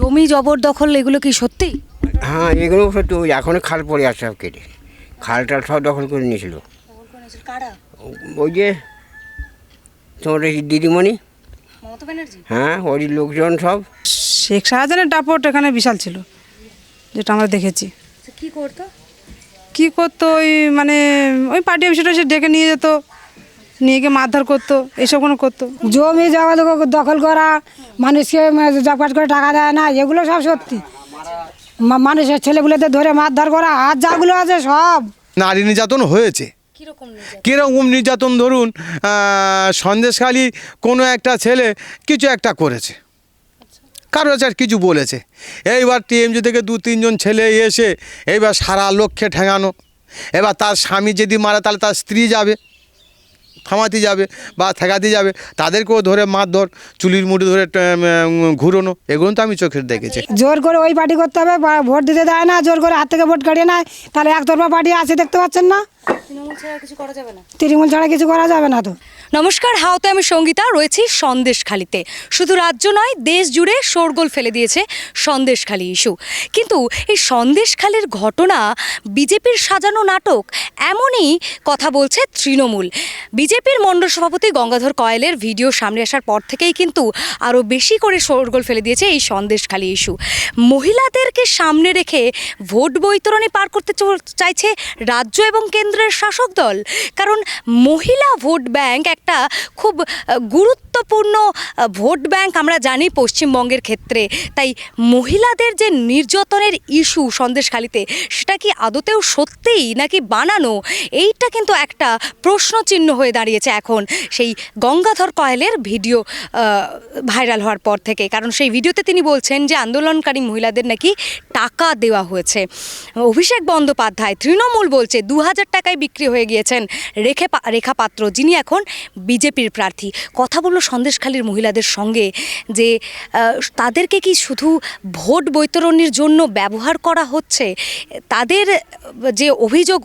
জমি জবরদখল এগুলো কি সত্যি? হ্যাঁ এগুলো সত্যি। ওই এখন খাল পড়ে আছে সব কেটে। খাল টাল সব দখল করে নিয়েছিল। ওই যে তোমার দিদিমণি। হ্যাঁ ওই লোকজন সব। শেখ শাহজাহানের দাপট এখানে বিশাল ছিল যেটা আমরা দেখেছি। কি করতো? কি করতো? ওই মানে ওই পার্টি অফিসটা সে ডেকে নিয়ে যেত। নিয়ে গিয়ে মারধর করতো এসব কোনো করতো? জমি জগা দখল করা মানুষকে জবকাট করে টাকা দেয় না এগুলো সব সত্যি। মানুষের ছেলেগুলোদের ধরে মারধর করা আর যাগুলো আছে সব। নারী নির্যাতন হয়েছে। কীরকম নির্যাতন? ধরুন আহ, সন্দেশখালী কোনো একটা ছেলে কিছু একটা করেছে। কারও কাছে আর কিছু বলেছে। এইবার টিএমজি থেকে দু তিনজন ছেলে এসে এইবার সারা লক্ষ্যে ঠেঙানো। এবার তার স্বামী যদি মারে তাহলে তার স্ত্রী যাবে। থামাতে যাবে বা ঠেকাতে যাবে, তাদেরকেও ধরে মারধর চুলির মুড়ি ধরে ঘুরোনো, এগুলো তো আমি চোখের দেখেছি। জোর করে ওই পার্টি করতে হবে ভোট দিতে দেয় না, জোর করে হাত থেকে ভোট কাটিয়ে নেয়, তাহলে একতরফা পার্টি আছে, দেখতে পাচ্ছেন না? তৃণমূল ছাড়া কিছু করা যাবে না? তৃণমূল ছাড়া কিছু করা যাবে না তো। নমস্কার হাওতে আমি সঙ্গীতা রয়েছি সন্দেশখালিতে। শুধু রাজ্য নয় দেশ জুড়ে শোরগোল ফেলে দিয়েছে সন্দেশখালি ইস্যু। কিন্তু এই সন্দেশখালির ঘটনা বিজেপির সাজানো নাটক এমনই কথা বলছে তৃণমূল। বিজেপির মণ্ডল সভাপতি গঙ্গাধর কয়েলের ভিডিও সামনে আসার পর থেকেই কিন্তু আরও বেশি করে শোরগোল ফেলে দিয়েছে এই সন্দেশখালি ইস্যু। মহিলাদেরকে সামনে রেখে ভোট বৈতরণী পার করতে চাইছে রাজ্য এবং কেন্দ্রের শাসক দল। কারণ মহিলা ভোট ব্যাংক একটা খুব আহ, গুরুত্বপূর্ণ ভোট ব্যাংক আমরা জানি পশ্চিমবঙ্গের ক্ষেত্রে। তাই মহিলাদের যে নির্যাতনের ইস্যু সন্দেশখালিতে, সেটা কি আদতেও সত্যিই নাকি বানানো? এইটা কিন্তু একটা প্রশ্নচিহ্ন হয়ে দাঁড়িয়েছে এখন। সেই গঙ্গাধর কয়েলের ভিডিও ভাইরাল হওয়ার পর থেকে। কারণ সেই ভিডিওতে তিনি বলছেন যে, আন্দোলনকারী মহিলাদের নাকি টাকা দেওয়া হয়েছে। অভিষেক বন্দ্যোপাধ্যায়, তৃণমূল বলছে দু হাজার টাকায় বিক্রি হয়ে গিয়েছেন রেখে রেখা পাত্র যিনি এখন বিজেপির প্রার্থী। কথা বলল সন্দেশখালীর মহিলাদের সঙ্গে যে তাদেরকে কি শুধু ভোট বৈতরণীর জন্য ব্যবহার করা হচ্ছে? তাদের যে অভিযোগ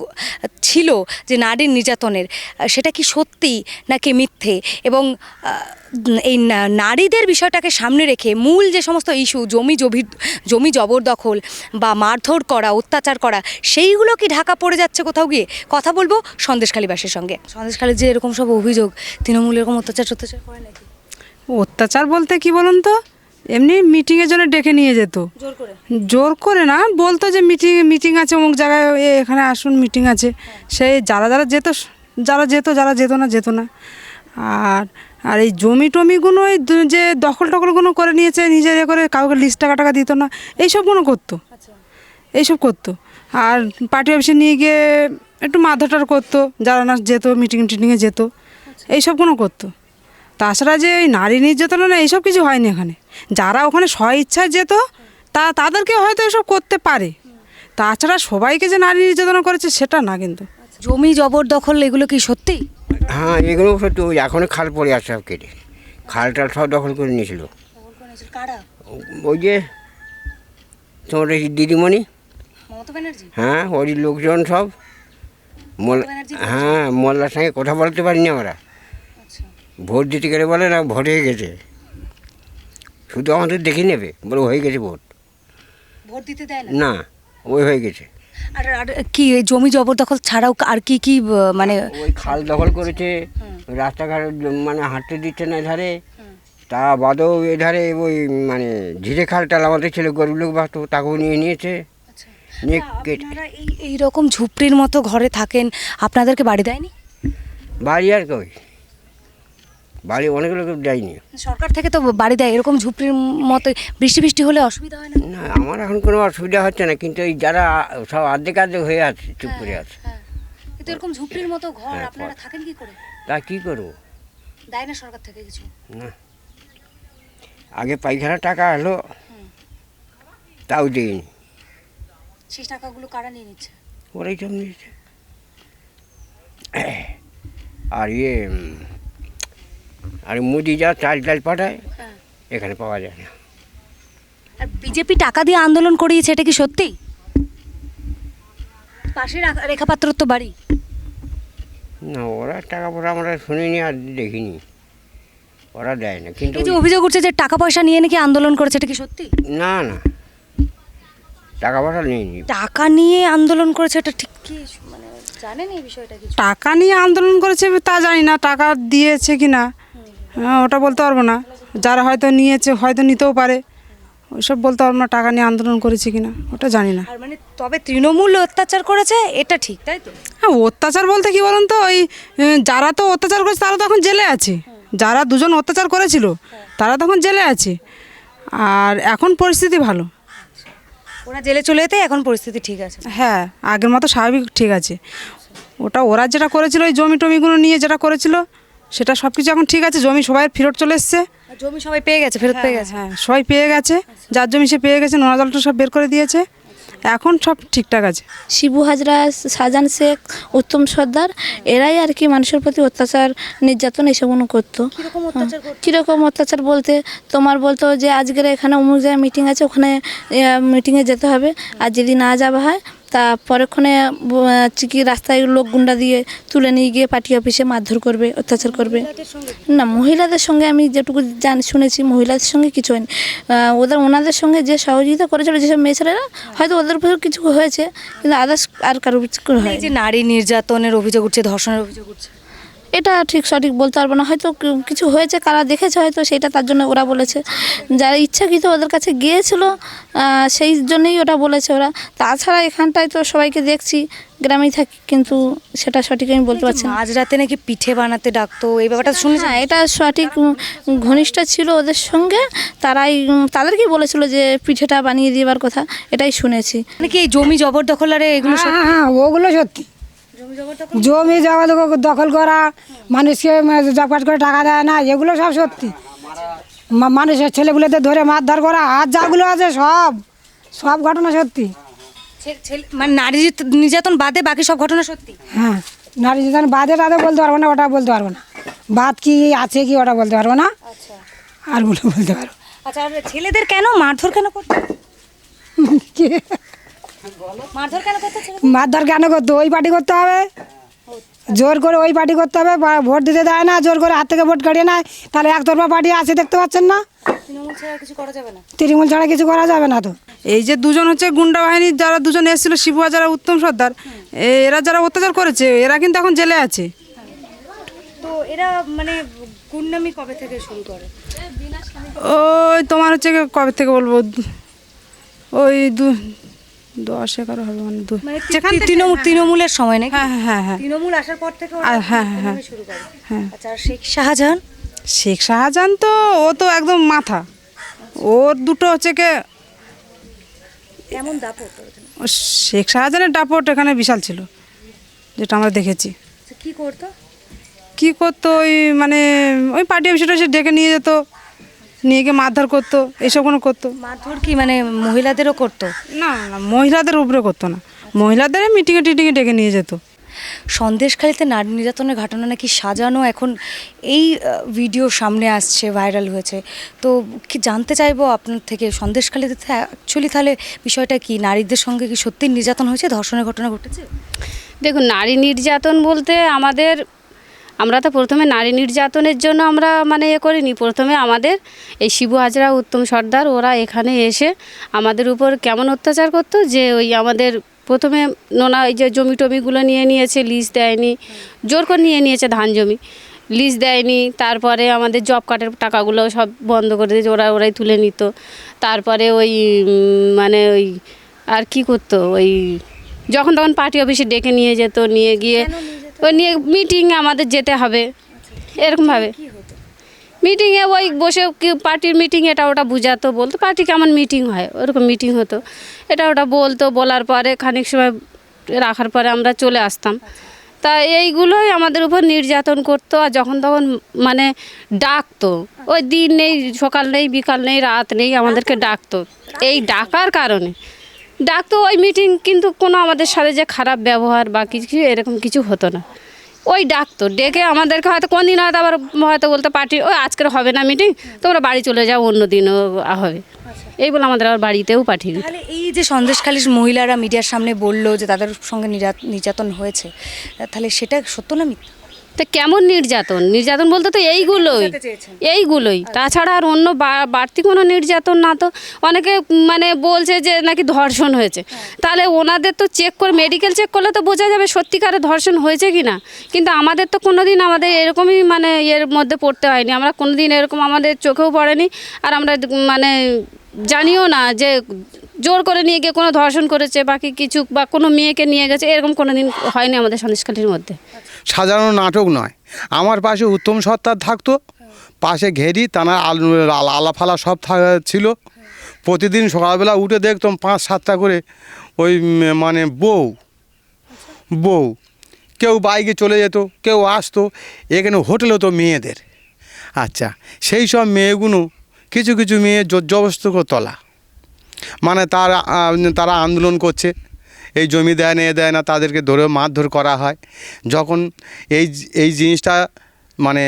ছিল যে নারীর নির্যাতনের, সেটা কি সত্যি নাকি মিথ্যে? এবং এই নারীদের বিষয়টাকে সামনে রেখে মূল যে সমস্ত ইস্যু জমি জমি জমি জবরদখল বা মারধর করা অত্যাচার করা সেইগুলো কি ঢাকা পড়ে যাচ্ছে কোথাও গিয়ে? কথা বলব সন্দেশখালীবাসীর সঙ্গে। সন্দেশখালীর যে এরকম সব অভিযোগ তৃণমূল এরকম অত্যাচার অত্যাচার করে নাকি? অত্যাচার বলতে কি বলুন তো? এমনি মিটিংয়ের জন্য ডেকে নিয়ে যেত। জোর করে? জোর করে না বলতো যে মিটিং মিটিং আছে অমুক জায়গায় এখানে আসুন মিটিং আছে। সেই যারা যারা যেত যারা যেত যারা যেত না যেত না। আর আর এই জমি টমিগুলো ওই যে দখল টখলগুলো করে নিয়েছে নিজের এ করে কাউকে লিস্ট টাকা টাকা দিত না এইসবগুলো করতো। এইসব করতো। আর পার্টি অফিসে নিয়ে গিয়ে একটু মাথাটার করতো যারা না যেত মিটিং টিটিংয়ে যেত এইসবগুলো করতো। তাছাড়া যে ওই নারী নির্যাতন না এইসব কিছু হয়নি এখানে। যারা ওখানে স্ব ইচ্ছায় যেত তা তাদেরকে হয়তো এসব করতে পারে। তাছাড়া সবাইকে যে নারী নির্যাতন করেছে সেটা না কিন্তু। জমি জবরদখল এগুলো কি সত্যি? হ্যাঁ এগুলো সত্যি ওই এখন খাল পড়ে আছে সব কেটে। খাল টাল সব দখল করে নিয়েছিল। ওই যে তোমার দিদিমণি? হ্যাঁ ওই লোকজন সব। মোল হ্যাঁ মোল্লার সঙ্গে কথা বলতে পারিনি আমরা। ভোট দিতে গেলে বলে না ভোট হয়ে গেছে। শুধু আমাদের দেখে নেবে বলে হয়ে গেছে ভোট। ভোট দিতে দেয় না ওই হয়ে গেছে। আর আর কি এই জমি জবরদখল ছাড়াও আর কি কি মানে ওই খাল দখল করেছে রাস্তাঘাট মানে হাঁটতে দিচ্ছে না এধারে। তা বাদেও এধারে ওই মানে ঝিরে খাল টাল আমাদের ছেলে গরিব লোক বাঁচতো তাকেও নিয়ে নিয়েছে। নিয়ে কেটে এই এই রকম ঝুপড়ির মতো ঘরে থাকেন আপনাদেরকে বাড়ি দেয়নি? বাড়ি আর কই? বাড়ি অনেক লোক দেয়নি। সরকার থেকে তো বাড়ি দেয় এরকম ঝুপড়ির মতো বৃষ্টি বৃষ্টি হলে অসুবিধা হয় না? না আমার এখন কোনো অসুবিধা হচ্ছে না কিন্তু এই যারা সব আর্ধেক আর্ধেক হয়ে আছে চুপ করে আছে। হ্যাঁ। কিন্তু এরকম ঝুপড়ির মতো ঘর হ্যাঁ, আপনারা থাকেন কি করে? তা কী করব? দেয় না সরকার থেকে কিছু? না। আগে পায়খানা টাকা এলো তাও দিইনি। সেই টাকাগুলো কারা নিয়ে নিচ্ছে? ওরাই সব নিয়েছে। আর ইয়ে আর মুদি যা চাল টাল পাঠায় হ্যাঁ। এখানে পাওয়া যায় না। আর বিজেপি টাকা দিয়ে আন্দোলন করিয়েছে এটা কি সত্যি? পাশে রাখা- রেখাপাত্র তো বাড়ি। না ওরা টাকা পয়সা আমরা শুনিনি আর দেখিনি। ওরা দেয় না কিন্তু এই যে অভিযোগ উঠছে যে টাকা পয়সা নিয়ে নাকি আন্দোলন করেছে এটা কি সত্যি? না না। টাকা পয়সা নেই টাকা নিয়ে আন্দোলন করেছে এটা ঠিক কি মানে জানেন এই বিষয়টা কিছু? টাকা নিয়ে আন্দোলন করেছে তা জানি না টাকা দিয়েছে কি না ওটা বলতে পারব না। যারা হয়তো নিয়েছে হয়তো নিতেও পারে। ওইসব বলতে পারব না টাকা নিয়ে আন্দোলন করেছে কি না ওটা জানি না। আর মানে তবে তৃণমূল অত্যাচার করেছে এটা ঠিক তাই তো? হ্যাঁ অত্যাচার বলতে কি বলুন তো ওই যারা তো অত্যাচার করেছে তারা তো এখন জেলে আছে। যারা দুজন অত্যাচার করেছিল তারা তখন জেলে আছে। আর এখন পরিস্থিতি ভালো। ওরা জেলে চলে যেতে এখন পরিস্থিতি ঠিক আছে। হ্যাঁ আগের মতো স্বাভাবিক ঠিক আছে। ওটা ওরা যেটা করেছিল ওই জমি টমিগুলো নিয়ে যেটা করেছিল সেটা সব কিছু এখন ঠিক আছে জমি সবাই ফেরত চলে এসছে। জমি সবাই পেয়ে গেছে ফেরত পেয়ে গেছে? হ্যাঁ সবাই পেয়ে গেছে যার জমি সে পেয়ে গেছে নোনা জলটা সব বের করে দিয়েছে। এখন সব ঠিকঠাক আছে। শিবু হাজরা শাহজাহান শেখ উত্তম সর্দার এরাই আর কি মানুষের প্রতি অত্যাচার নির্যাতন এসবগুলো করতো। করতো? কীরকম অত্যাচার বলতে তোমার বলতো যে আজকের এখানে অমুক জায়গায় মিটিং আছে ওখানে মিটিংয়ে যেতে হবে। আর যদি না যাওয়া হয় তা পরক্ষণে চিকি রাস্তায় লোক গুন্ডা দিয়ে তুলে নিয়ে গিয়ে পার্টি অফিসে মারধর করবে অত্যাচার করবে। না মহিলাদের সঙ্গে আমি যেটুকু জান শুনেছি মহিলাদের সঙ্গে কিছু হয়নি। ওদের ওনাদের সঙ্গে যে সহযোগিতা করেছিল যেসব মেয়ে ছেলেরা হয়তো ওদের উপর কিছু হয়েছে কিন্তু আদার্স আর কারও কিছু হয় যে নারী নির্যাতনের অভিযোগ উঠছে ধর্ষণের অভিযোগ উঠছে। এটা ঠিক সঠিক বলতে পারব না। হয়তো কিছু হয়েছে কারা দেখেছে হয়তো সেটা তার জন্য ওরা বলেছে। যারা ইচ্ছাকৃত ওদের কাছে গিয়েছিল সেই জন্যই ওটা বলেছে ওরা। তাছাড়া এখানটায় তো সবাইকে দেখছি গ্রামেই থাকি কিন্তু সেটা সঠিক আমি বলতে পারছি না। রাতে নাকি পিঠে বানাতে ডাকতো এই ব্যাপারটা শুনেছেন? হ্যাঁ এটা সঠিক ঘনিষ্ঠ ছিল ওদের সঙ্গে তারাই তাদেরকেই বলেছিল যে পিঠেটা বানিয়ে দেওয়ার কথা এটাই শুনেছি। মানে কি এই জমি জবরদখলারে এগুলো সব- হ্যাঁ হ্যাঁ ওগুলো সত্যি। জমি জমা দখল করা মানুষকে জবকাট করে টাকা দেয় না এগুলো সব সত্যি। মানুষের ছেলেগুলোতে ধরে মারধর করা আর যাগুলো আছে সব সব ঘটনা সত্যি। মানে নারী নির্যাত- নির্যাতন বাদে বাকি সব ঘটনা সত্যি? হ্যাঁ নারী নির্যাতন বাদে টাদে বলতে পারব না ওটা বলতে পারব না। বাদ কি আছে কি ওটা বলতে পারব না। আরগুলো বলতে পারব আচ্ছা ছেলেদের কেন মারধর কেন করতো? মারধর কেন করতো ওই পার্টি করতে হবে। জোর করে ওই পার্টি করতে হবে। ভোট দিতে দেয় না জোর করে হাত থেকে ভোট কাটিয়ে নেয়। তাহলে একতরফা পার্টি আছে দেখতে পাচ্ছেন না? তৃণমূল ছাড়া কিছু করা যাবে না। তৃণমূল ছাড়া কিছু করা যাবে না তো। এই যে দুজন হচ্ছে গুন্ডা বাহিনীর যারা দুজন এসেছিল শিবু যারা উত্তম সর্দার এ- এরা যারা অত্যাচার করেছে এরা কিন্তু এখন জেলে আছে। তো এরা মানে গুন্ডামি কবে থেকে শুরু করে? ওই তোমার হচ্ছে কবে থেকে বলব? ওই দু দশ এগারো হবে মানে দু মানে তৃণমূল তৃণমূলের সময় নাকি? হ্যাঁ হ্যাঁ হ্যাঁ। হ্যাঁ তৃণমূল আসার পর থেকে হ্যাঁ, হ্যাঁ, করে। হ্যাঁ। আচ্ছা শেখ শাহজাহান? শেখ শাহজাহান তো ও তো একদম মাথা। ওর দুটো হচ্ছে কে কেমন দাপট ও শেখ শাহজাহানের ডাপট এখানে বিশাল ছিল যেটা আমরা দেখেছি। আচ্ছা, কি করতো? কি করতো ওই মানে ওই পার্টি অফিসটা সে ডেকে নিয়ে যেত। নিয়ে গিয়ে মারধর করতো এইসব কোনো করতো। মারধর কি মানে মহিলাদেরও করতো? না না, না মহিলাদের উপরে করতো না। মহিলাদের মিটিংয়ে টিটিংয়ে ডেকে নিয়ে যেত। সন্দেশখালিতে নারী নির্যাতনের ঘটনা নাকি সাজানো এখন এই ভিডিও সামনে আসছে ভাইরাল হয়েছে। তো কি জানতে চাইব আপনার থেকে সন্দেশখালিতে অ্যাকচুয়ালি তাহলে বিষয়টা কি? নারীদের সঙ্গে কি সত্যি নির্যাতন হয়েছে? ধর্ষণের ঘটনা ঘটেছে? দেখুন নারী নির্যাতন বলতে আমাদের আমরা তো প্রথমে নারী নির্যাতনের জন্য আমরা মানে এ করিনি। প্রথমে আমাদের এই শিবু হাজরা, উত্তম সর্দার, ওরা এখানে এসে আমাদের উপর কেমন অত্যাচার করতো যে ওই আমাদের প্রথমে নোনা এই যে জমি টমিগুলো নিয়ে নিয়েছে, লিজ দেয়নি, জোর করে নিয়ে নিয়েছে ধান জমি, লিজ দেয়নি, তারপরে আমাদের জব কার্ডের টাকাগুলো সব বন্ধ করে দিয়েছে ওরা, ওরাই তুলে নিত। তারপরে ওই মানে ওই আর কি করতো, ওই যখন তখন পার্টি অফিসে ডেকে নিয়ে যেত, নিয়ে গিয়ে ওই নিয়ে মিটিং আমাদের যেতে হবে। এরকমভাবে। মিটিংয়ে ওই বসে পার্টির মিটিং এটা ওটা বুঝাতো বলতো পার্টি কেমন মিটিং হয়? ওরকম মিটিং হতো। এটা ওটা বলতো বলার পরে খানিক সময় রাখার পরে আমরা চলে আসতাম। তা এইগুলোই আমাদের উপর নির্যাতন করতো আর যখন তখন মানে ডাকতো। ওই দিন নেই সকাল নেই বিকাল নেই রাত নেই আমাদেরকে ডাকতো। এই ডাকার কারণে। ডাকতো ওই মিটিং কিন্তু কোনো আমাদের সাথে যে খারাপ ব্যবহার বা কিছু এরকম কিছু হতো না। ওই ডাকতো ডেকে আমাদেরকে হয়তো কোন দিন হয়তো আবার হয়তো বলতো, পার্টি, ওই আজকের হবে না মিটিং তোমরা বাড়ি চলে যাও অন্য দিনও হবে। এই বলে আমাদের আবার বাড়িতেও পাঠিয়ে তাহলে এই যে সন্দেশখালীর মহিলারা মিডিয়ার সামনে বলল যে তাদের সঙ্গে নিরা- নির্যাতন হয়েছে, তাহলে সেটা সত্য না মিথ্যা? তা কেমন নির্যাতন? নির্যাতন বলতে তো এইগুলোই। এইগুলোই। তাছাড়া আর অন্য বাড়তি কোনো নির্যাতন না তো? অনেকে মানে বলছে যে নাকি ধর্ষণ হয়েছে। তাহলে ওনাদের তো চেক করে মেডিকেল চেক করলে তো বোঝা যাবে সত্যিকারে ধর্ষণ হয়েছে কি না কিন্তু আমাদের তো কোনো দিন আমাদের এরকমই মানে এর মধ্যে পড়তে হয়নি। আমরা কোনো দিন এরকম আমাদের চোখেও পড়েনি। আর আমরা মানে জানিও না যে জোর করে নিয়ে গিয়ে কোনো ধর্ষণ করেছে বাকি কিছু বা কোনো মেয়েকে নিয়ে গেছে এরকম কোনো দিন হয়নি আমাদের সন্দেশখালির মধ্যে। সাধারণ নাটক নয়। আমার পাশে উত্তম সত্তার থাকতো, পাশে ঘেরি, তানা আলু, আলা- আলাফালা সব ছিল। প্রতিদিন সকালবেলা উঠে দেখতাম পাঁচ সাতটা করে ওই মানে বউ বউ। কেউ বাইকে চলে যেত, কেউ আসতো, এখানে হোটেল হতো মেয়েদের। আচ্ছা সেই সব মেয়েগুলো কিছু কিছু মেয়ে জবস্ত তোলা। মানে তারা তারা আন্দোলন করছে। এই জমি দেয় না, এ দেয় না, তাদেরকে ধরে মারধর করা হয়। যখন এই এই জিনিসটা মানে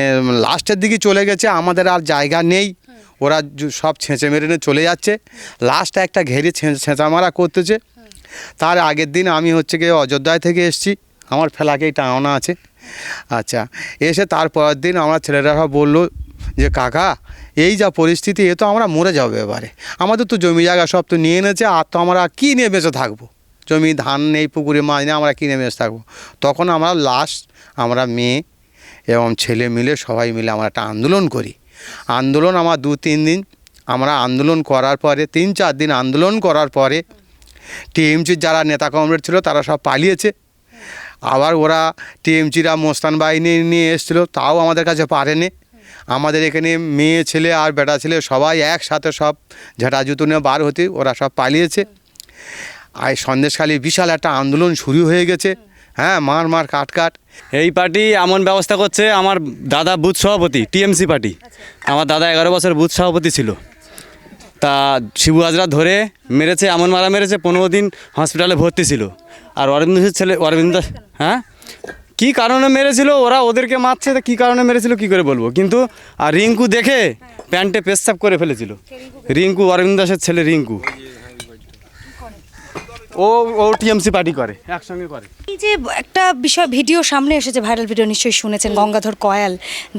লাস্টের দিকে চলে গেছে, আমাদের আর জায়গা নেই। ওরা সব ছেঁচে মেরে নিয়ে চলে যাচ্ছে। লাস্ট একটা ঘেরে ছেঁচা মারা করতেছে। তার আগের দিন আমি হচ্ছে গিয়ে অযোধ্যায় থেকে এসেছি। আমার ফেলাকেই টাঙানো আছে। আচ্ছা এসে তারপরের দিন আমার ছেলেরা বলল যে, কাকা, এই যা পরিস্থিতি, এ তো আমরা মরে যাব এবারে। আমাদের তো জমি জায়গা সব তো নিয়ে এনেছে, আর তো আমরা কী নিয়ে বেঁচে থাকব? জমি, ধান নেই, পুকুরে মাছ নেই, আমরা কিনে বেঁচে থাকব। তখন আমরা লাস্ট আমরা মেয়ে এবং ছেলে মিলে সবাই মিলে আমরা একটা আন্দোলন করি। আন্দোলন আমার দু, তিন দিন, আমরা আন্দোলন করার পরে, তিন, চার দিন আন্দোলন করার পরে টিএমসির যারা নেতা কমরেড ছিল, তারা সব পালিয়েছে। আবার ওরা টিএমসিরা মোস্তান বাহিনী নিয়ে এসেছিল, তাও আমাদের কাছে পারেনি। আমাদের এখানে মেয়ে ছেলে আর বেটা ছেলে সবাই একসাথে সব ঝেঁটা জুতো নিয়ে বার হতে ওরা সব পালিয়েছে। আর সন্দেশখালী বিশাল একটা আন্দোলন শুরু হয়ে গেছে। হ্যাঁ মার মার কাট কাট। এই পার্টি এমন ব্যবস্থা করছে, আমার দাদা বুথ সভাপতি, টিএমসি পার্টি। আমার দাদা এগারো বছর বুথ সভাপতি ছিল। তা শিবু হাজরা ধরে মেরেছে, এমন মারা মেরেছে, পনেরো দিন হসপিটালে ভর্তি ছিল। আর অরবিন্দ ছেলে, অরবিন্দ হ্যাঁ? কী কারণে মেরেছিল? ওরা ওদেরকে মারছে, তা কী কারণে মেরেছিল, কী করে বলব? কিন্তু, আর রিঙ্কু দেখে প্যান্টে পেস্তাব করে ফেলেছিল। রিঙ্কু, অরবিন্দ দাসের ছেলে রিঙ্কু। ও ও টিএমসি পার্টি করে একসঙ্গে করে। এই যে একটা বিষয় ভিডিও সামনে এসেছে ভাইরাল ভিডিও নিশ্চয়ই শুনেছেন গঙ্গাধর কয়াল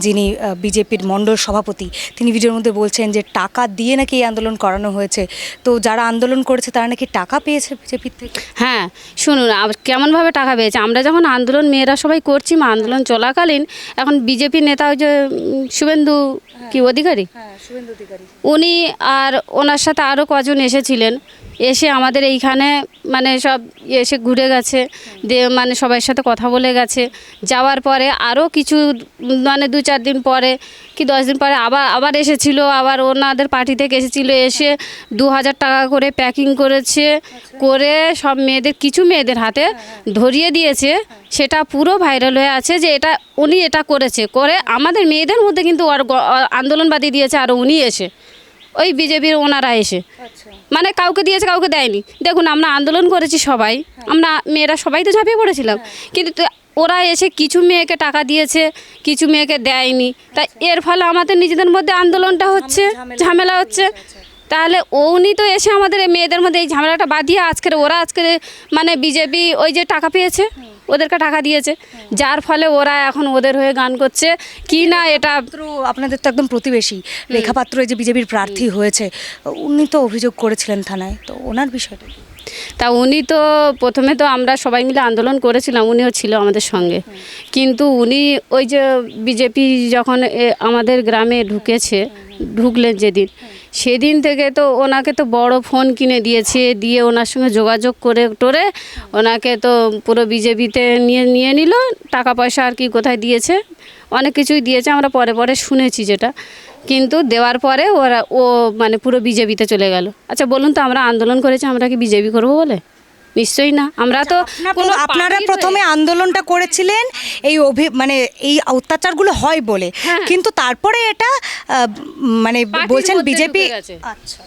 যিনি বিজেপির মণ্ডল সভাপতি। তিনি ভিডিওর মধ্যে বলছেন যে টাকা দিয়ে নাকি এই আন্দোলন করানো হয়েছে। তো যারা আন্দোলন করেছে তারা নাকি টাকা পেয়েছে বিজেপির থেকে? হ্যাঁ শুনুন কেমনভাবে টাকা পেয়েছে? আমরা যখন আন্দোলন মেয়েরা সবাই করছি মা আন্দোলন চলাকালীন এখন বিজেপি নেতা ওই যে শুভেন্দু কি অধিকারী? উনি আর ওনার সাথে আরও কজন এসেছিলেন। এসে আমাদের এইখানে মানে সব এসে ঘুরে গেছে মানে সবার সাথে কথা বলে গেছে। যাওয়ার পরে আরও কিছু মানে দু চার দিন পরে কি দশ দিন পরে আবার আবার এসেছিল, আবার ওনাদের পার্টি থেকে এসেছিল, এসে দু হাজার টাকা করে প্যাকিং করেছে, করে সব মেয়েদের, কিছু মেয়েদের হাতে ধরিয়ে দিয়েছে। সেটা পুরো ভাইরাল হয়ে আছে যে এটা, উনি এটা করেছে। করে আমাদের মেয়েদের মধ্যে কিন্তু আর গ- আন্দোলনবাদী দিয়েছে, আর উনি এসে ওই বিজেপির ওনারা এসে। মানে কাউকে দিয়েছে কাউকে দেয়নি। দেখুন আমরা আন্দোলন করেছি সবাই। আমরা মেয়েরা সবাই তো ঝাঁপিয়ে পড়েছিলাম। কিন্তু ওরা এসে কিছু মেয়েকে টাকা দিয়েছে কিছু মেয়েকে দেয়নি। তা এর ফলে আমাদের নিজেদের মধ্যে আন্দোলনটা হচ্ছে ঝামেলা হচ্ছে। তাহলে উনি তো এসে আমাদের এই মেয়েদের মধ্যে এই ঝামেলাটা বাঁধিয়ে আজকের ওরা আজকে মানে বিজেপি ওই যে টাকা পেয়েছে। ওদেরকে টাকা দিয়েছে। যার ফলে ওরা এখন ওদের হয়ে গান করছে। কি না এটা আপনাদের তো একদম প্রতিবেশী। লেখাপাত্র যে বিজেপির প্রার্থী হয়েছে উনি তো অভিযোগ করেছিলেন থানায়। তো ওনার বিষয়টা? তা উনি তো প্রথমে তো আমরা সবাই মিলে আন্দোলন করেছিলাম, উনিও ছিল আমাদের সঙ্গে। কিন্তু উনি ওই যে বিজেপি যখন আমাদের গ্রামে ঢুকেছে, ঢুকলেন যেদিন, সেদিন থেকে তো ওনাকে তো বড় ফোন কিনে দিয়েছে, দিয়ে ওনার সঙ্গে যোগাযোগ করে টোরে ওনাকে তো পুরো বিজেপিতে নিয়ে নিয়ে নিল, টাকা পয়সা আর কি কোথায় দিয়েছে, অনেক কিছুই দিয়েছে, আমরা পরে পরে শুনেছি যেটা। কিন্তু দেওয়ার পরে ওরা ও মানে পুরো বিজেপিতে চলে গেল। আচ্ছা বলুন তো আমরা আন্দোলন করেছি আমরা কি বিজেপি করব বলে? নিশ্চয়ই না। আমরা তো কোনো আপনারা প্রথমে আন্দোলনটা করেছিলেন এই অভি মানে এই অত্যাচারগুলো হয় বলে। হ্যাঁ। কিন্তু তারপরে এটা মানে বলছেন বিজেপি আচ্ছা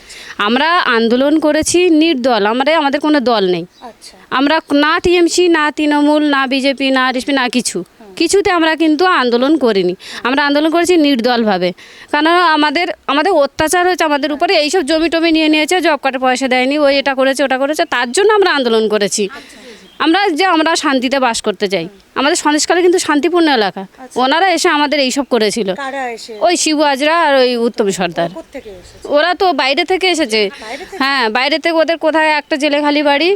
আমরা আন্দোলন করেছি নির্দল আমরা আমাদের কোনো দল নেই। আচ্ছা। আমরা না টিএমসি না তৃণমূল না বিজেপি না আরএসপি না কিছু। কিছুতে আমরা কিন্তু আন্দোলন করিনি। আমরা আন্দোলন করেছি নির্দলভাবে। কারণ আমাদের আমাদের অত্যাচার হয়েছে আমাদের উপরে। এইসব জমি টমি নিয়ে নিয়েছে জব কার্ডের পয়সা দেয়নি ওই এটা করেছে ওটা করেছে তার জন্য আমরা আন্দোলন করেছি। আমরা যে আমরা শান্তিতে বাস করতে চাই। আমাদের সন্দেশকালে কিন্তু শান্তিপূর্ণ এলাকা। ওনারা এসে আমাদের এইসব করেছিল। কারা ওই শিবু হাজরা আর ওই উত্তম সর্দার। ওরা তো বাইরে থেকে এসেছে। হ্যাঁ বাইরে থেকে ওদের কোথায় একটা জেলে খালি বাড়ি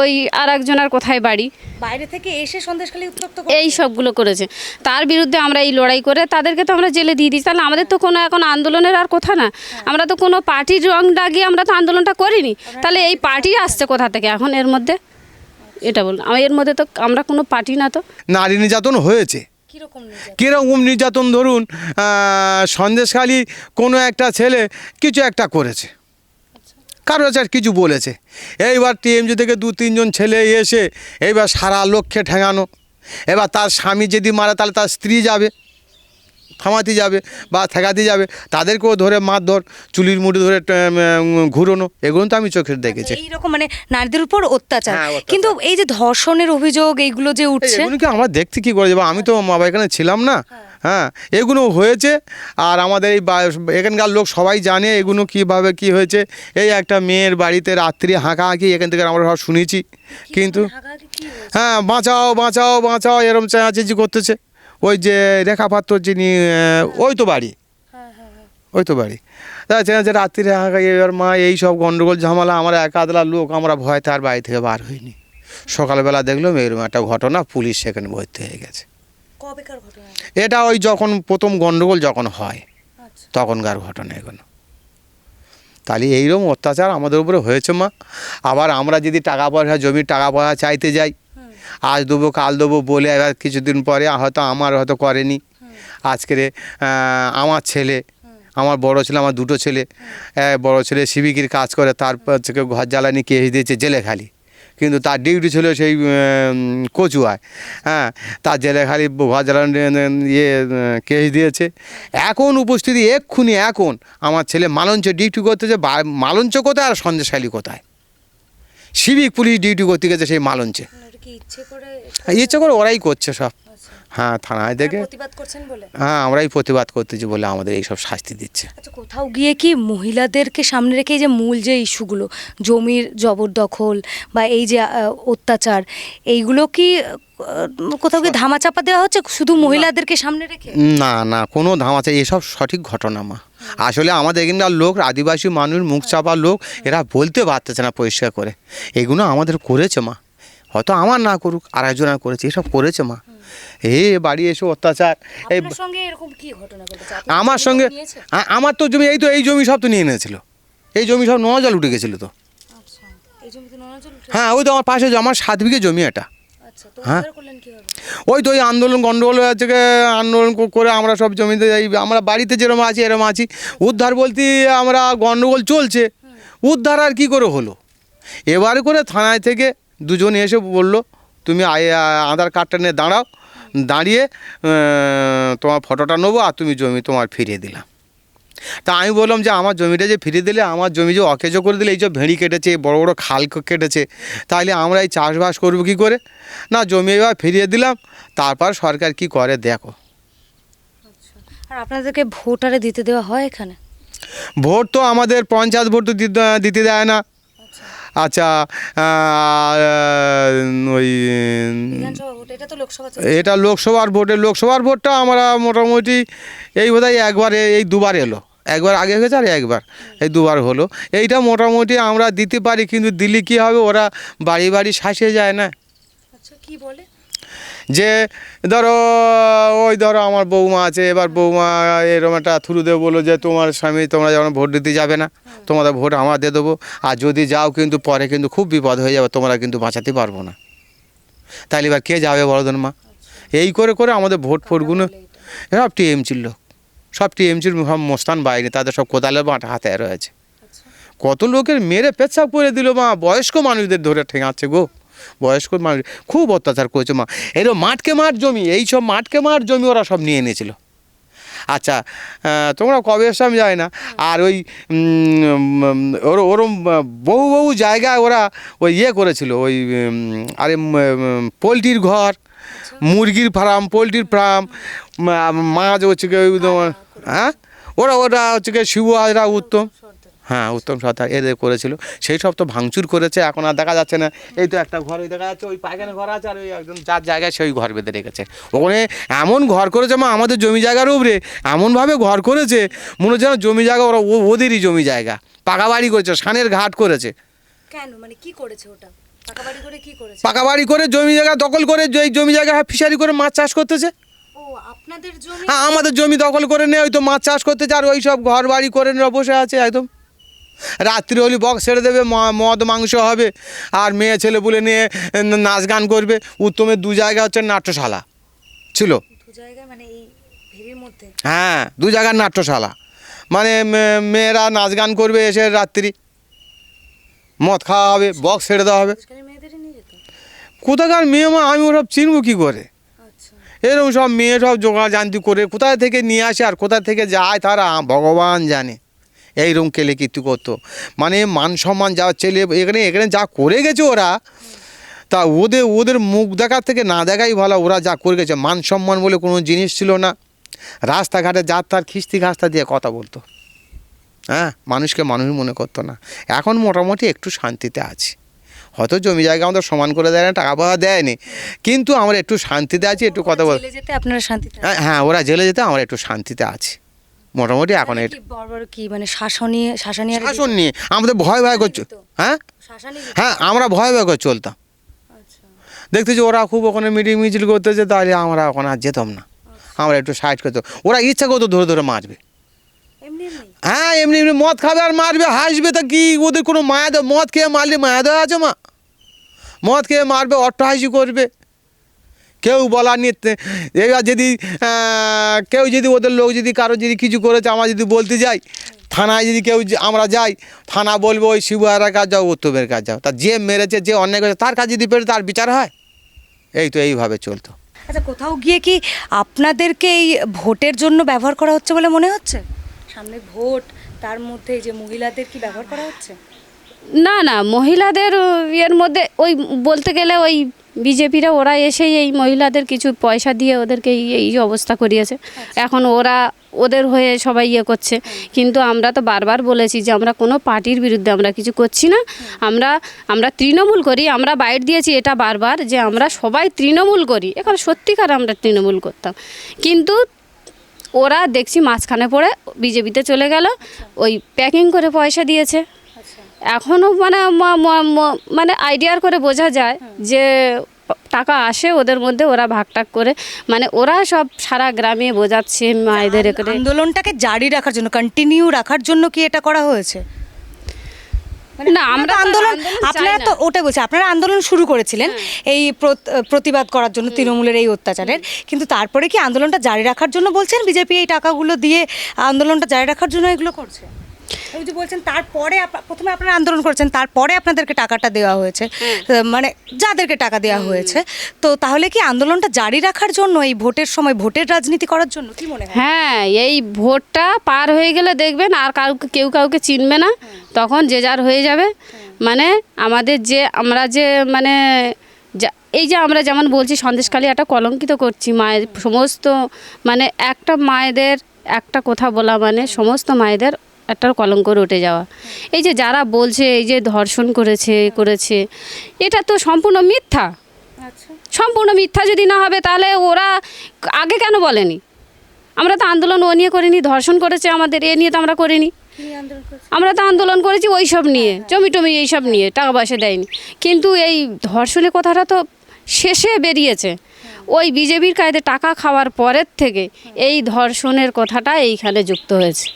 ওই আর একজনের কোথায় বাড়ি? বাইরে থেকে এসে সন্দেশখালী উত্তপ্ত এই সবগুলো করেছে। তার বিরুদ্ধে আমরা এই লড়াই করে তাদেরকে তো আমরা জেলে দিয়ে দিই। তাহলে আমাদের তো কোনো এখন আন্দোলনের আর কথা না। আমরা তো কোনো পার্টির রং দাগিয়ে আমরা তো আন্দোলনটা করিনি। তাহলে এই পার্টি আসছে কোথা থেকে এখন এর মধ্যে? এটা বল আমার এর মধ্যে তো আমরা কোনো পার্টি না তো। নারী নির্যাতন হয়েছে। কীরকম কীরকম নির্যাতন ধরুন সন্দেশখালী কোনো একটা ছেলে কিছু একটা করেছে। কারও আর কিছু বলেছে। এইবার টিএমজি থেকে দু, তিনজন ছেলে এসে এইবার সারা লক্ষ্যে ঠেঙানো। এবার তার স্বামী যদি মারে, তাহলে তার স্ত্রী যাবে। থামাতে যাবে বা ঠেকাতে যাবে তাদেরকেও ধরে মারধর চুলির মুড়ি ধরে ঘুরোনো এগুলো তো আমি চোখের দেখেছি। এইরকম মানে নারীদের উপর অত্যাচার। হ্যাঁ, কিন্তু এই যে ধর্ষণের অভিযোগ এইগুলো যে উঠছে কি আমরা দেখতে কি করে? যাব আমি তো মা এখানে ছিলাম না। হ্যাঁ। এগুলো হয়েছে আর আমাদের এই এখানকার লোক সবাই জানে এগুলো কীভাবে কি হয়েছে। এই একটা মেয়ের বাড়িতে রাত্রি হাঁকাহাঁকি এখান থেকে আমরা সব শুনেছি। কিন্তু হ্যাঁ বাঁচাও বাঁচাও বাঁচাও এরম চেঁচাচেঁচি করতেছে। ওই যে রেখা পাত্র যিনি ওই তো বাড়ি। ওই তো বাড়ি। চেঁচাচ্ছে রাত্রিরে এবার মা এই সব গন্ডগোল ঝামেলা আমরা এক আদলা লোক আমরা ভয়তে আর বাড়ি থেকে বার হইনি। সকালবেলা দেখলাম এরকম একটা ঘটনা পুলিশ সেখানে ভর্তি হয়ে গেছে। এটা ওই যখন প্রথম গন্ডগোল যখন হয় তখনকার ঘটনা এগুলো। তাহলে এইরকম অত্যাচার আমাদের উপরে হয়েছে মা। আবার আমরা যদি টাকা পয়সা জমির টাকা পয়সা চাইতে যাই আজ দেবো, কাল দেবো বলে এবার কিছুদিন পরে হয়তো আমার হয়তো করেনি। আজকের আমার ছেলে, আমার বড় ছেলে, আমার দুটো ছেলে বড় ছেলে সিভিকের কাজ করে, তারপর থেকে ঘর জ্বালানি কেস দিয়েছে জেলে খালি। কিন্তু তার ডিউটি ছিল সেই কচুয়ায় হ্যাঁ তার জেলে খালি ঘর জ্বালানি ইয়ে কেস দিয়েছে। এখন উপস্থিতি এক্ষুনি, এখন আমার ছেলে মালঞ্চ ডিউটি করতেছে মালঞ্চ কোথায় আর সন্দেশখালী কোথায়? সিভিক পুলিশ ডিউটি করতে গেছে সেই মালঞ্চে কি ইচ্ছে করে ইচ্ছে করে ওরাই করছে সব। হ্যাঁ থানায় দেখে। প্রতিবাদ করছেন বলে? হ্যাঁ আমরাই প্রতিবাদ করতেছি বলে আমাদের এইসব শাস্তি দিচ্ছে। আচ্ছা কোথাও গিয়ে কি মহিলাদেরকে সামনে রেখে যে মূল যে ইস্যুগুলো জমির জবরদখল বা এই যে অত্যাচার এইগুলো কি কোথাও কি ধামাচাপা দেওয়া হচ্ছে? শুধু মহিলাদেরকে সামনে রেখে? না না কোনো ধামাচা এসব সঠিক ঘটনা মা। আসলে আমাদের এখানকার লোক আদিবাসী মানুষ মুখ চাপা লোক এরা বলতে পারতেছে না পরিষ্কার করে। এগুলো আমাদের করেছে মা। হয়তো আমার না করুক আর একজনের করেছে এসব করেছে মা। এ বাড়ি এসে অত্যাচার এই আমার সঙ্গে? আমার তো জমি এই তো এই জমি সব তো নিয়ে নিয়েছিল এই জমি সব নজল উঠে গেছিল তো। আচ্ছা হ্যাঁ ওই তো আমার পাশে আমার সাত বিঘে জমি এটা। হ্যাঁ। করলেন কীভাবে? ওই তো ওই আন্দোলন গন্ডগোল থেকে আন্দোলন করে আমরা সব জমিতে যাই আমরা বাড়িতে যেরকম আছি এরকম আছি। উদ্ধার বলতে আমরা গন্ডগোল চলছে উদ্ধার আর কি করে হলো? এবারে করে থানায় থেকে দুজন এসে বলল তুমি আধার কার্ডটা নিয়ে দাঁড়াও দাঁড়িয়ে তোমার ফটোটা নেব আর তুমি জমি তোমার ফিরিয়ে দিলাম তা আমি বললাম যে আমার জমিটা যে ফিরিয়ে দিলে আমার জমি যে অকেজো করে দিলে এই যে ভেড়ি কেটেছে বড় বড় খাল কেটেছে তাহলে আমরা এই চাষবাস করব কী করে? না জমি এবার ফিরিয়ে দিলাম তারপর সরকার কি করে দেখো। আর আপনাদেরকে ভোটারে দিতে দেওয়া হয় এখানে? ভোট তো আমাদের পঞ্চায়েত ভোট তো দিতে- দেয় না। আচ্ছা ওই এটা লোকসভার ভোটে লোকসভার ভোটটা আমরা মোটামুটি এই বোধহয় একবার এই দুবার এলো। একবার আগে হয়েছে আর একবার। এই দুবার হলো। এইটা মোটামুটি আমরা দিতে পারি কিন্তু দিলে কী হবে? ওরা বাড়ি বাড়ি শাসিয়ে যায় না। আচ্ছা কি বলে? যে ধরো ওই ধরো আমার বৌমা আছে এবার বৌমা এরকম একটা থ্রু দেবো বলো যে তোমার স্বামী তোমরা যখন ভোট দিতে যাবে না তোমাদের ভোট আমরা দিয়ে দেবো। আর যদি যাও কিন্তু পরে কিন্তু খুব বিপদ হয়ে যাবে তোমরা কিন্তু বাঁচাতে পারব না। তাহলে এবার কে যাবে বড়দন মা? এই করে করে আমাদের ভোট ফোটগুলো সব টিএমচির লোক। সব টিএমচির সব মোস্তান বাইরে তাদের সব কোদালের বাঁটা হাতে রয়েছে। কত লোকের মেরে পেচ্ছাপ করে দিল মা, বয়স্ক মানুষদের ধরে ঠেঙাচ্ছে গো। বয়স্ক মানুষ, খুব অত্যাচার করেছে মা। এরকম মাঠকে মাঠ জমি, এই সব মাঠকে মাঠ জমি ওরা সব নিয়ে নিয়েছিল আচ্ছা তোমরা কবে এসছো আমি জানি না। আর ওই ওর ওরম বহু বহু জায়গায় ওরা ওই ইয়ে করেছিল, ওই আরে পোলট্রির ঘর, মুরগির ফার্ম, পোলট্রির ফার্ম মাছ হচ্ছে হ্যাঁ? ওরা ওরা হচ্ছে কি শিবু হাজরা উত্তম। হ্যাঁ উত্তম সর্দার এদের করেছিল। সেই সব তো ভাঙচুর করেছে এখন আর দেখা যাচ্ছে না। এই তো একটা ঘর দেখা যাচ্ছে ওই পায়খানা ঘর আছে আর ওই একদম যার জায়গায় সেই ঘর বেঁধে রেখেছে। ওখানে এমন ঘর করেছে মা আমাদের জমি জায়গার উপরে এমনভাবে ঘর করেছে মনে হচ্ছে যেন জমি জায়গা ওরা ওদেরই জমি জায়গা। পাকা বাড়ি করেছে সানের ঘাট করেছে। কেন? মানে কি করেছে ওটা? টাকা করে কি করেছে? পাকা বাড়ি করে জমি জায়গা দখল করে জমি জায়গা ফিশারি করে মাছ চাষ করতেছে। আপনাদের জমি হ্যাঁ আমাদের জমি দখল করে নিয়ে ওই তো মাছ চাষ করতে আর ওই সব ঘর বাড়ি করে নিয়ে বসে আছে একদম। রাত্রি হলে বক্স ছেড়ে দেবে মদ মাংস হবে আর মেয়ে ছেলে বলে নিয়ে নাচ গান করবে। উত্তমের দু জায়গা হচ্ছে নাট্যশালা ছিল। মানে হ্যাঁ দু জায়গার নাট্যশালা। মানে মেয়েরা নাচ গান করবে এসে রাত্রি। মদ খাওয়া হবে বক্স ছেড়ে দেওয়া হবে। কোথাকার মেয়ে মা আমি ওসব চিনব কী করে? এরকম সব মেয়ে সব জোগাড় জানতি করে কোথায় থেকে নিয়ে আসে আর কোথা থেকে যায় তারা ভগবান জানে। এইরকম কেলে কীর্তি করতো। মানে মান সম্মান যা ছেলে এখানে এখানে যা করে গেছে ওরা, তা ওদের ওদের মুখ দেখার থেকে না দেখাই ভালো, ওরা যা করে গেছে। মান সম্মান বলে কোনো জিনিস ছিল না। রাস্তাঘাটে যার তার খিস্তি খাস্তা দিয়ে কথা বলতো। হ্যাঁ মানুষকে মানুষ মনে করতো না। এখন মোটামুটি একটু শান্তিতে আছি। হয়তো জমি জায়গা আমাদের সমান করে দেয় না টাকা পয়সা দেয়নি। কিন্তু আমরা একটু শান্তিতে আছি একটু কথা বল যেতে আপনারা শান্তিতে হ্যাঁ, হ্যাঁ ওরা জেলে যেতে আমরা একটু শান্তিতে আছি। মোটামুটি এখন এটা কি মানে শাসনীয় শাসনীয় শাসন নিয়ে আমাদের ভয় ভয় করছে। হ্যাঁ? শাসনী হ্যাঁ আমরা ভয় ভয় করে চলতাম। দেখতেছি ওরা খুব ওখানে মিটিং মিছিল করতেছে তাহলে আমরা ওখানে আর যেতাম না। আমরা একটু সাইড করতাম। ওরা ইচ্ছা করতো ধরে ধরে মারবে। হ্যাঁ এমনি এমনি মদ খাবে আর মারবে, হাসবে, তা কি? ওদের কোনো মায়া দেওয়া মদ খেয়ে মারলে মায়া দেওয়া আছে মা? মদ খেয়ে মারবে, অট্টহাসি করবে। কেউ বলার নিতে এবার যদি কেউ যদি ওদের লোক যদি কারও যদি কিছু করেছে, আমরা যদি বলতে যাই, থানায় যদি কেউ আমরা যাই, থানা বলব, ওই শিবহারার কাজ যাও, উত্তমের কাজ যাও। তা যে মেরেছে, যে অন্যায় করেছে, তার কাছে যদি পেরে তার বিচার হয়? এই তো এইভাবে চলতো। আচ্ছা কোথাও গিয়ে কি আপনাদেরকে এই ভোটের জন্য ব্যবহার করা হচ্ছে বলে মনে হচ্ছে? সামনে ভোট তার মধ্যে এই যে মহিলাদের কি ব্যবহার করা হচ্ছে? না না মহিলাদের ইয়ের মধ্যে ওই বলতে গেলে ওই বিজেপিরা ওরা এসেই এই মহিলাদের কিছু পয়সা দিয়ে ওদেরকে এই অবস্থা করিয়েছে। এখন ওরা ওদের হয়ে সবাই ইয়ে করছে। কিন্তু আমরা তো বারবার বলেছি যে আমরা কোনো পার্টির বিরুদ্ধে আমরা কিছু করছি না। আমরা আমরা তৃণমূল করি আমরা বাইট দিয়েছি এটা বারবার যে আমরা সবাই তৃণমূল করি। এখন সত্যিকার আমরা তৃণমূল করতাম। কিন্তু ওরা দেখছি মাঝখানে পড়ে বিজেপিতে চলে গেল ওই প্যাকিং করে পয়সা দিয়েছে। এখনও মানে মানে আইডিয়ার করে বোঝা যায় যে টাকা আসে ওদের মধ্যে ওরা ভাগ টাগ করে মানে ওরা সব সারা গ্রামে বোঝাচ্ছে মায়েদের করে আন্দোলনটাকে জারি রাখার জন্য কন্টিনিউ রাখার জন্য কি এটা করা হয়েছে? না আমরা আন্দোলন আন্দোলন আপনারা তো ওটা বলছি আপনারা আন্দোলন শুরু করেছিলেন এই প্রতিবাদ করার জন্য তৃণমূলের এই অত্যাচারের। কিন্তু তারপরে কি আন্দোলনটা জারি রাখার জন্য বলছেন? বিজেপি এই টাকাগুলো দিয়ে আন্দোলনটা জারি রাখার জন্য এগুলো করছে? ওই যে বলছেন তারপরে প্রথমে আপনারা আন্দোলন করেছেন তারপরে আপনাদেরকে টাকাটা দেওয়া হয়েছে। মানে যাদেরকে টাকা দেওয়া হয়েছে। তো তাহলে কি আন্দোলনটা জারি রাখার জন্য এই ভোটের সময় ভোটের রাজনীতি করার জন্য কি মনে হয়? হ্যাঁ এই ভোটটা পার হয়ে গেলে দেখবেন আর কাউকে কেউ কাউকে চিনবে না। তখন যে যার হয়ে যাবে। মানে আমাদের যে আমরা যে মানে এই যে আমরা যেমন বলছি সন্দেশকালী একটা কলঙ্কিত করছি মায়ের সমস্ত মানে একটা মায়েদের একটা কথা বলা মানে সমস্ত মায়েদের একটা কলঙ্ক উঠে যাওয়া। এই যে যারা বলছে এই যে ধর্ষণ করেছে এ করেছে এটা তো সম্পূর্ণ মিথ্যা। সম্পূর্ণ মিথ্যা যদি না হবে তাহলে ওরা আগে কেন বলেনি? আমরা তো আন্দোলন ও নিয়ে করিনি ধর্ষণ করেছে আমাদের এ নিয়ে তো আমরা করিনি। আমরা তো আন্দোলন করেছি ওই সব নিয়ে জমি টমি এইসব নিয়ে টাকা পয়সা দেয়নি। কিন্তু এই ধর্ষণের কথাটা তো শেষে বেরিয়েছে। ওই বিজেপির কায়দে টাকা খাওয়ার পরের থেকে এই ধর্ষণের কথাটা এইখানে যুক্ত হয়েছে।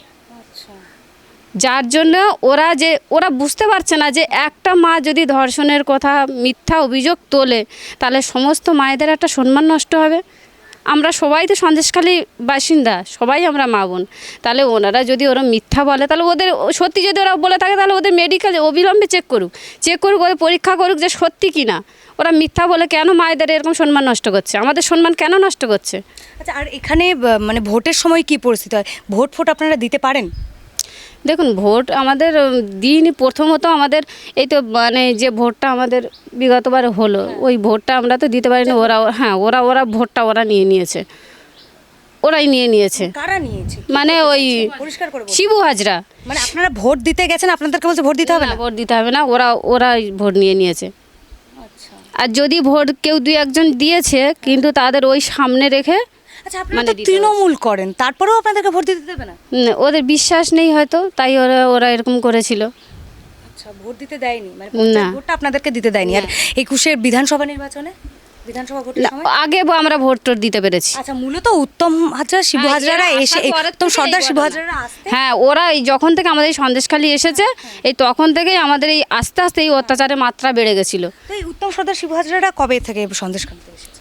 যার জন্য ওরা যে, ওরা বুঝতে পারছে না যে একটা মা যদি ধর্ষণের কথা, মিথ্যা অভিযোগ তোলে, তাহলে সমস্ত মায়েদের একটা সম্মান নষ্ট হবে। আমরা সবাই তো সন্দেশখালী বাসিন্দা, সবাই আমরা মা বোন। তাহলে ওনারা যদি ওরা মিথ্যা বলে, তাহলে ওদের, সত্যি যদি ওরা বলে থাকে, তাহলে ওদের মেডিকেল অবিলম্বে চেক করুক। চেক করুক, ওদের পরীক্ষা করুক যে সত্যি কি না ওরা মিথ্যা বলে কেন মায়েদের এরকম সম্মান নষ্ট করছে? আমাদের সম্মান কেন নষ্ট করছে? আচ্ছা আর এখানে মানে ভোটের সময় কি পরিস্থিতি হয়? ভোট ফোট আপনারা দিতে পারেন? দেখুন ভোট আমাদের দিইনি প্রথমত আমাদের এই তো মানে যে ভোটটা আমাদের বিগতবার হলো ওই ভোটটা আমরা তো দিতে পারিনি ওরা হ্যাঁ ওরা ওরা ভোটটা ওরা নিয়ে নিয়েছে। ওরাই নিয়ে নিয়েছে। কারা নিয়েছে? মানে ওই পরিষ্কার করে শিবু হাজরা। মানে আপনারা ভোট দিতে গেছেন আপনাদেরকে বলছে ভোট দিতে হবে না? না ভোট দিতে হবে না ওরা ওরাই ভোট নিয়ে নিয়েছে। আর যদি ভোট কেউ দুই একজন দিয়েছে কিন্তু তাদের ওই সামনে রেখে আচ্ছা আপনারা মানে তো তৃণমূল করেন তারপরেও আপনাদেরকে ভোট দিতে দেবে না? ওদের বিশ্বাস নেই হয়তো তাই ওরা ওরা এরকম করেছিল। আচ্ছা ভোট দিতে দেয়নি? মানে। ভোটটা আপনাদেরকে দিতে দেয়নি। আর একুশের বিধানসভা নির্বাচনে? বিধানসভা ভোটের সময়? আগে আমরা ভোট টোট দিতে পেরেছি। আচ্ছা মূলত উত্তম হাজরা শিবু হ্যাঁ, হাজরারা এসে উত্তম সর্দার শিবু হাজরারা হ্যাঁ ওরা এই যখন থেকে আমাদের এই সন্দেশখালি এসেছে এই তখন থেকেই আমাদের এই আস্তে আস্তে এই অত্যাচারের মাত্রা বেড়ে গেছিল। এই উত্তম সর্দার শিবু হাজরারা কবে থেকে সন্দেশখালিতে এসেছে?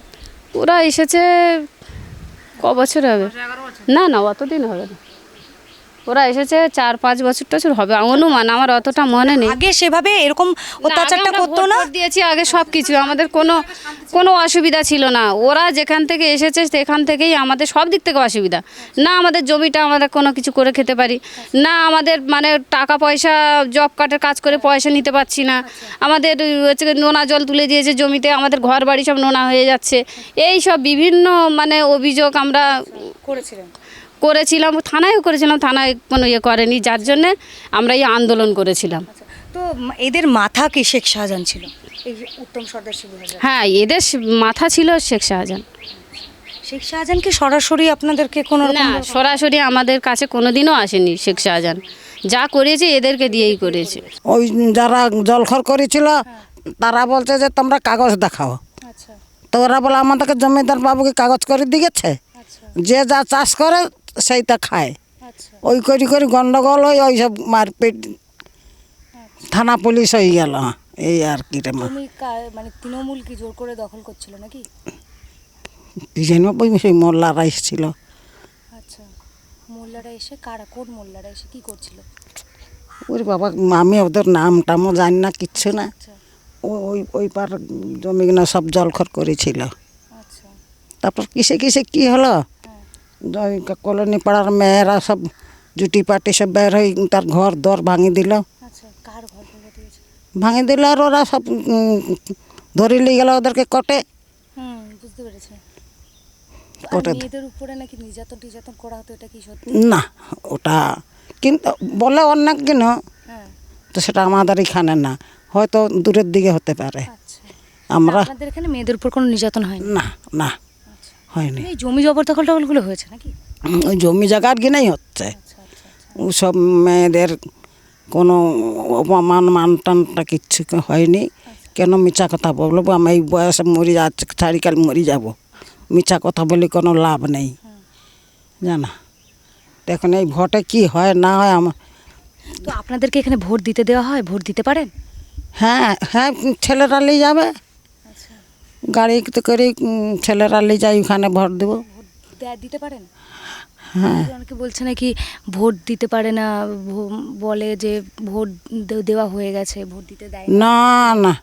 ওরা এসেছে ক বছর হবে? না না অতদিন হবে না। ওরা এসেছে চার পাঁচ বছর টছর হবে অনুমান আমার অতটা মনে নেই। আগে সেভাবে এরকম অত্যাচারটা করতো না? দিয়েছি আগে সব কিছু আমাদের কোনো কোনো অসুবিধা ছিল না। ওরা যেখান থেকে এসেছে সেখান থেকেই আমাদের সব দিক থেকে অসুবিধা। না আমাদের জমিটা আমরা কোনো কিছু করে খেতে পারি না আমাদের মানে টাকা পয়সা জব কার্ডের কাজ করে পয়সা নিতে পারছি না। আমাদের হচ্ছে নোনা জল তুলে দিয়েছে জমিতে আমাদের ঘর বাড়ি সব নোনা হয়ে যাচ্ছে। এই সব বিভিন্ন মানে অভিযোগ আমরা করেছিলেন। করেছিলাম থানায়ও করেছিলাম থানায় কোনো ইয়ে করেনি যার জন্যে আমরা এই আন্দোলন করেছিলাম। তো এদের মাথা কি শেখ শাহজাহান ছিল? উত্তম সর্দার হ্যাঁ এদের মাথা ছিল শেখ শাহজাহান। শেখ শাহজাহান কি সরাসরি আপনাদেরকে কোনো না সরাসরি আমাদের কাছে কোনো দিনও আসেনি শেখ শাহজাহান। যা করেছে এদেরকে দিয়েই করেছে। ওই যারা জলখর করেছিল তারা বলছে যে তোমরা কাগজ দেখাও। আচ্ছা। তো ওরা বলে আমাদেরকে জমিদার বাবুকে কাগজ করে দিয়েছে। যে যা চাষ করে সেইটা খায়। আচ্ছা। ওই করি করে গন্ডগোল ওই ওই সব মারপিট থানা পুলিশ হয়ে গেল। এই আর কি রে মা। মানে তৃণমূল কি জোর করে দখল করছিল নাকি? কি জানি ওই সেই মোল্লারা এসেছিল। আচ্ছা মোল্লারা এসে কারা কোন মোল্লারা এসে কি করছিল? ওরে বাবা আমি ওদের নাম টামও জানি না কিচ্ছু না। আচ্ছা। ওই ওই পার জমিগুলো সব জলখর করেছিল। আচ্ছা। তারপর কিসে কিসে কি হলো? কলোনি পাড়ার মেয়েরা সব জুটি পাটি সব বের হয়ে তার ঘর দর ভাঙি দিল। আচ্ছা ভেঙে দিল আর ওরা সব ধরে নিয়ে গেল ওদেরকে কটে বুঝতে পেরেছি। কোটা- উপরে নাকি নির্যাতন টির্যাতন করা হতো এটা কি সত্যি? না ওটা কিন্তু বলে অনেক দিন হ্যাঁ। তো সেটা আমাদের এখানে না হয়তো দূরের দিকে হতে পারে। আচ্ছা। আমরা আপনাদের এখানে মেয়েদের উপর কোনো নির্যাতন হয়নি? না না। হয়নি। এই জমি জবরদখল টখলগুলো হয়েছে নাকি? ওই জমি জায়গার কিনেই হচ্ছে। ওসব মেয়েদের কোনো অপমান মান টানটা কিচ্ছু হয়নি। কেন মিছা কথা বলব? আমি এই বয়সে মরি যাচ্ছে ছাড়িকাল মরি যাব। মিছা কথা বলে কোনো লাভ নেই। জানা? দেখুন এই ভোটে কি হয় না হয় আমার তো আপনাদেরকে এখানে ভোট দিতে দেওয়া হয়? ভোট দিতে পারেন? হ্যাঁ হ্যাঁ ছেলেরা নিয়ে যাবে। গাড়িতে করে ছেলেরা নিয়ে যাই ওখানে ভোট দেবো। দে- দিতে পারেন? হ্যাঁ। অনেকে বলছে নাকি ভোট দিতে পারে না বলে যে ভোট দেওয়া হয়ে গেছে ভোট দিতে দেয় না। না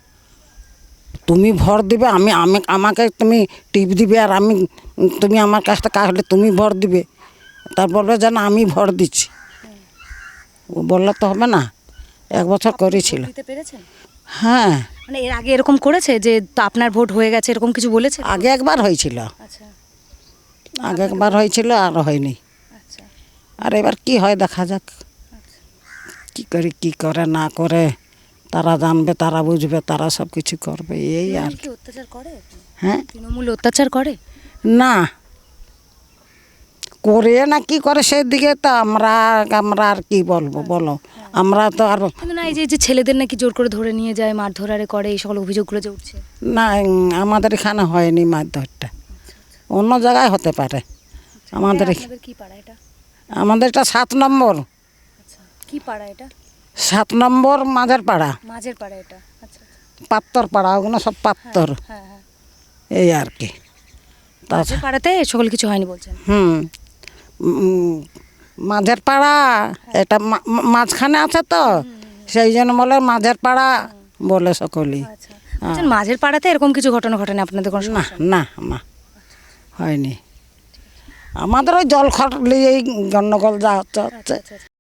তুমি ভর দিবে আমি আমি আমাকে তুমি টিপ দিবে আর আমি তুমি আমার কাছ থেকে আসলে তুমি ভর দিবে। তার বলবে যে না আমি ভর দিচ্ছি। ও বললে তো হবে না এক বছর করেছিল। হ্যাঁ। মানে এর আগে এরকম করেছে যে তো আপনার ভোট হয়ে গেছে এরকম কিছু বলেছে? আগে একবার হয়েছিল। আচ্ছা। আগে একবার হয়েছিল আর হয়নি। আচ্ছা। আর এবার কি হয় দেখা যাক। কি করে কি করে না করে তারা জানবে তারা বুঝবে তারা সব কিছু করবে এই আর কি অত্যাচার করে? হ্যাঁ? তৃণমূল অত্যাচার করে? না। করে না কি করে সেদিকে তো আমরা আমরা আর কি বলব বলো। আমরা তো আর কিন্তু না এই যে যে ছেলেদের নাকি জোর করে ধরে নিয়ে যায় মারধরারে করে এই সকল অভিযোগগুলো যে উঠছে। না আমাদের এখানে হয়নি মারধরটা। অন্য জায়গায় হতে পারে। আমাদের এখ- আপনাদের কি পাড়া এটা? আমাদের এটা সাত নম্বর। আচ্ছা কি পাড়া এটা? সাত নম্বর মাঝের পাড়া। মাঝের পাড়া এটা। আচ্ছা আচ্ছা। পাত্তর পাড়া ওগুলো সব পাত্তর। হ্যাঁ হ্যাঁ এই আর কি। তা মাঝের পাড়াতে সকল কিছু হয়নি বলছেন? হুম। উম, মাঝের পাড়া এটা মাঝখানে আছে তো সেই জন্য বলে মাঝের পাড়া বলে সকলেই। আচ্ছা। মাঝের পাড়াতে এরকম কিছু ঘটনা ঘটেনি আপনাদের কোনো না না না হয়নি। আমাদের ওই জল খর নিয়েই গন্ডগোল যা হচ্ছে হচ্ছে আচ্ছা আচ্ছা।